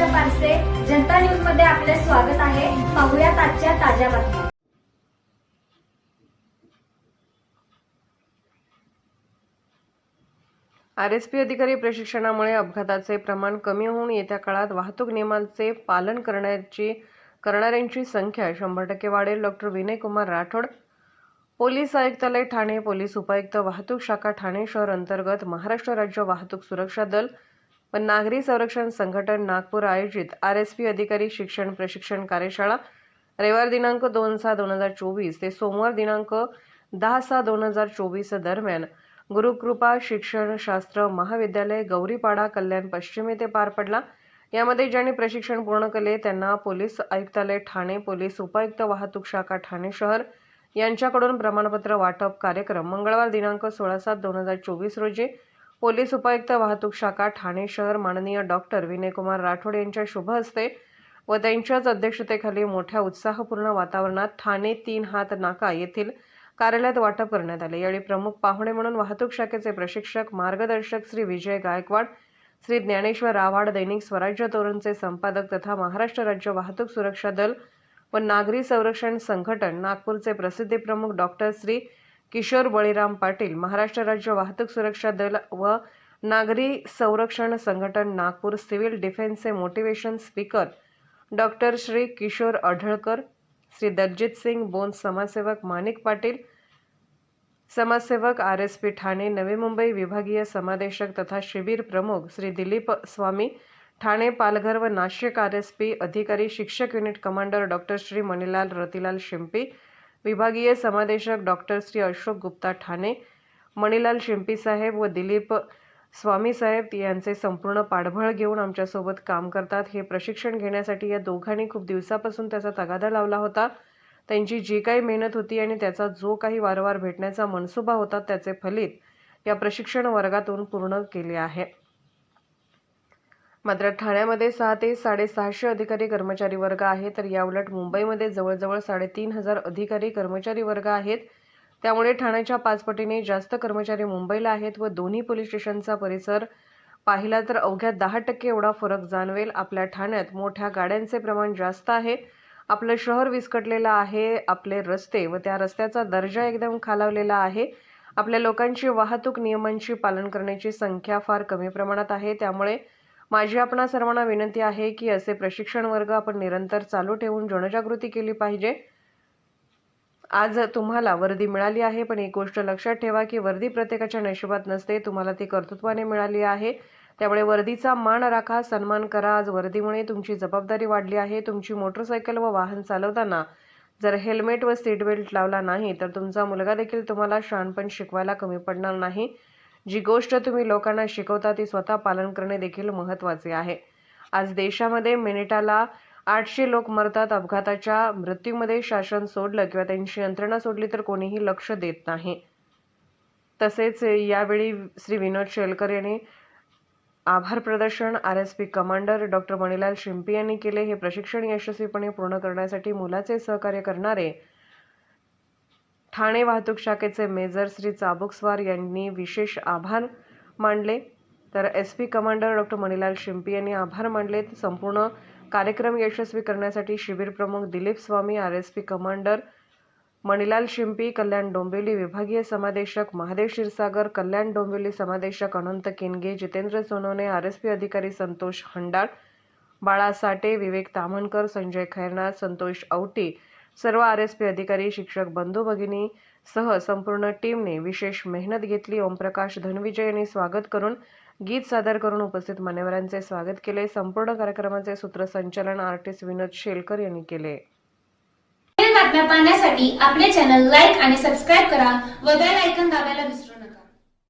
आरसे जनता न्यूजमध्ये आपले स्वागत आहे. पाहुयात आजच्या ताज्या बातम्या. आरएसपी अधिकारी प्रशिक्षणामुळे अपघाताचे प्रमाण कमी होऊन येत्या काळात वाहतूक नियमांचे पालन करण्याची करणाऱ्यांची संख्या शंभर टक्के वाढेल. डॉक्टर विनयकुमार राठोड पोलीस आयुक्तालय ठाणे पोलीस उपायुक्त वाहतूक शाखा ठाणे शहर अंतर्गत महाराष्ट्र राज्य वाहतूक सुरक्षा दल व नागरी संरक्षण संघटन नागपूर आयोजित आर एस पी अधिकारी शिक्षण प्रशिक्षण कार्यशाळा रविवार दिनांक दोन सहा दोन हजार चोवीस ते सोमवार दिनांक दहा सहा दोन हजार चोवीस दरम्यान गुरुकृपा शिक्षणशास्त्र महाविद्यालय गौरीपाडा कल्याण पश्चिम येथे पार पडला. यामध्ये ज्यांनी प्रशिक्षण पूर्ण केले त्यांना पोलीस आयुक्तालय ठाणे पोलीस उपायुक्त वाहतूक शाखा ठाणे शहर यांच्याकडून प्रमाणपत्र वाटप कार्यक्रम मंगळवार दिनांक सोळा सात दोन हजार चोवीस रोजी पोलीस उपायुक्त वाहतूक शाखा ठाणे शहर माननीय डॉक्टर विनयकुमार राठोड यांच्या शुभ हस्ते व त्यांच्याच अध्यक्षतेखाली मोठ्या उत्साहपूर्ण वातावरणात ठाणे तीन हात नाका येथील कार्यालयात वाटप करण्यात आले. यावेळी प्रमुख पाहुणे म्हणून वाहतूक शाखेचे प्रशिक्षक मार्गदर्शक श्री विजय गायकवाड श्री ज्ञानेश्वर रावाड दैनिक स्वराज्य तोरणचे संपादक तथा महाराष्ट्र राज्य वाहतूक सुरक्षा दल व नागरी संरक्षण संघटन नागपूरचे प्रसिद्धी प्रमुख डॉक्टर श्री किशोर बळीराम पाटील महाराष्ट्र राज्य वाहतूक सुरक्षा दल व नागरी संरक्षण संघटन Nagpur civil डिफेन्सचे motivation speaker doctor Shri Kishor Adhalkar Shri Daljit Singh Bon समाजसेवक माणिक पाटील समाजसेवक R S P Thane Navi Mumbai विभागीय समादेशक तथा शिबिर प्रमुख श्री दिलीप स्वामी ठाणे पालघर व नाशिक आर एस पी अधिकारी शिक्षक unit commander doctor Shri Manilal Ratilal Shimpi विभागीय समादेशक डॉक्टर श्री अशोक गुप्ता ठाणे मणिलाल शिंपी साहेब व दिलीप स्वामी साहेब यांचे संपूर्ण पाठबळ घेऊन आमच्यासोबत काम करतात. हे प्रशिक्षण घेण्यासाठी या दोघांनी खूप दिवसापासून त्याचा तगादा लावला होता. त्यांची जी काही मेहनत होती आणि त्याचा जो काही वारंवार भेटण्याचा मनसुबा होता त्याचे फलित या प्रशिक्षण वर्गातून पूर्ण केले आहे. मात्र ठाण्यामध्ये सहा ते साडेसहाशे अधिकारी कर्मचारी वर्ग आहे तर याउलट मुंबईमध्ये जवळजवळ साडेतीन हजार अधिकारी कर्मचारी वर्ग आहेत. त्यामुळे ठाण्याच्या पाचपटीने जास्त कर्मचारी मुंबईला आहेत व दोन्ही पोलीस स्टेशनचा परिसर पाहिला तर अवघ्या दहा टक्के एवढा फरक जाणवेल. आपल्या ठाण्यात मोठ्या गाड्यांचे प्रमाण जास्त आहे. आपलं शहर विस्कटलेलं आहे आपले रस्ते व त्या रस्त्याचा दर्जा एकदम खालावलेला आहे. आपल्या लोकांची वाहतूक नियमांची पालन करण्याची संख्या फार कमी प्रमाणात आहे. त्यामुळे माझी आपणा सर्वांना विनंती आहे की असे प्रशिक्षण वर्ग आपण निरंतर चालू ठेवून जनजागृती केली पाहिजे. आज तुम्हाला वर्दी मिळाली आहे पण एक गोष्ट लक्षात ठेवा की वर्दी प्रत्येकाच्या नशिबात नसते तुम्हाला ती कर्तृत्वाने मिळाली आहे. त्यामुळे वर्दीचा मान राखा सन्मान करा. आज वर्दीमुळे तुमची जबाबदारी वाढली आहे. तुमची मोटरसायकल व वाहन चालवताना जर हेल्मेट व सीट बेल्ट लावला नाही तर तुमचा मुलगा देखील तुम्हाला शहाणपण शिकवायला कमी पडणार नाही. जी गोष्ट तुम्ही लोकांना शिकवता ती स्वतः पालन करणे देखील महत्त्वाचे आहे. आज देशामध्ये मिनिटाला आठशे लोक मरतात. अपघाताच्या मृत्यूमध्ये शासन सोडलं किंवा त्यांची यंत्रणा सोडली तर कोणीही लक्ष देत नाही. तसेच यावेळी श्री विनोद शेलकर यांनी आभार प्रदर्शन R S P commander doctor Manilal Shimpi यांनी केले. हे प्रशिक्षण यशस्वीपणे पूर्ण करण्यासाठी मुलाचे सहकार्य करणारे ठाणे वाहतूक शाखेचे मेजर श्री चाबुकस्वार यांनी विशेष आभार मानले. तर S P commander doctor Manilal Shimpi यांनी आभार मानले. संपूर्ण कार्यक्रम यशस्वी करण्यासाठी शिबिर प्रमुख Dilip Swami R S P commander Manilal Shimpi Kalyan Dombivli विभागीय समादेशक Mahadev Kshirsagar Kalyan Dombivli समादेशक Anant Kenge Jitendra Sonawane R S P अधिकारी संतोष हंडाळ बाळा साटे विवेक तामणकर संजय खैरनार संतोष औटी सर्व आर एस पी अधिकारी शिक्षक बंधू भगिनी सह संपूर्ण टीमने विशेष मेहनत घेतली. ओमप्रकाश धनविजय यांनी स्वागत करून गीत सादर करून उपस्थित मान्यवरांचे स्वागत केले. संपूर्ण कार्यक्रमाचे सूत्रसंचालन आर्टिस्ट विनोद शेलकर यांनी केले. बातम्या पाहण्यासाठी आपले चॅनल लाईक आणि सबस्क्राईब करा व बेल ऐकन दाबायला विसरू